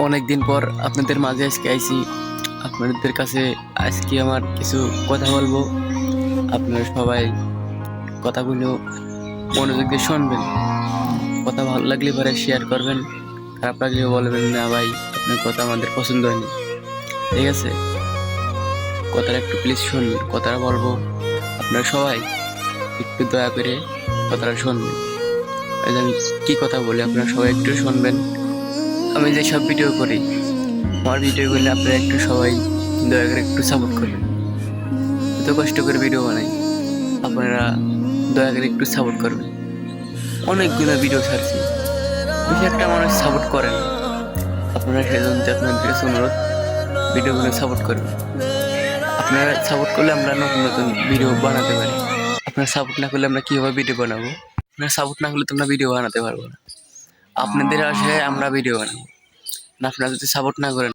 অনেক দিন পর আপনাদের মাঝে আজকে আইছি। আপনাদের কাছে আজকে আমার কিছু কথা বলব। আপনারা সবাই কথাগুলো মনোযোগ দিয়ে শুনবেন। কথা ভালো লাগলে পরে শেয়ার করবেন। খারাপ লাগলে বলবেন, না ভাই, আপনার কথা আমাদের পছন্দ হয়নি। ঠিক আছে? কথাটা একটু প্লিজ শুনবেন, কথাটা বলব। আপনারা সবাই একটু দয়া করে কথাটা শুনবেন। আমি কী কথা বলি, আপনারা সবাই একটু শুনবেন। আমি যে সব ভিডিও করি, আমার ভিডিওগুলো আপনারা একটু সবাই দয়া করে একটু সাপোর্ট করবেন। এত কষ্ট করে ভিডিও বানাই, আপনারা দয়া করে একটু সাপোর্ট করবেন। অনেকগুলো ভিডিও ছাড়ছি, বেশি একটা মানুষ সাপোর্ট করেন আপনারা সেজন্য আপনাদের কাছে অনুরোধ ভিডিওগুলো সাপোর্ট করবেন। আপনারা সাপোর্ট করলে আমরা নতুন নতুন ভিডিও বানাতে পারি। আপনারা সাপোর্ট না করলে আমরা কীভাবে ভিডিও বানাবো? আপনারা সাপোর্ট না করলে তো আমরা ভিডিও বানাতে পারব না। আপনাদের আশায় আমরা ভিডিও বানাবো। আপনারা যদি সাপোর্ট না করেন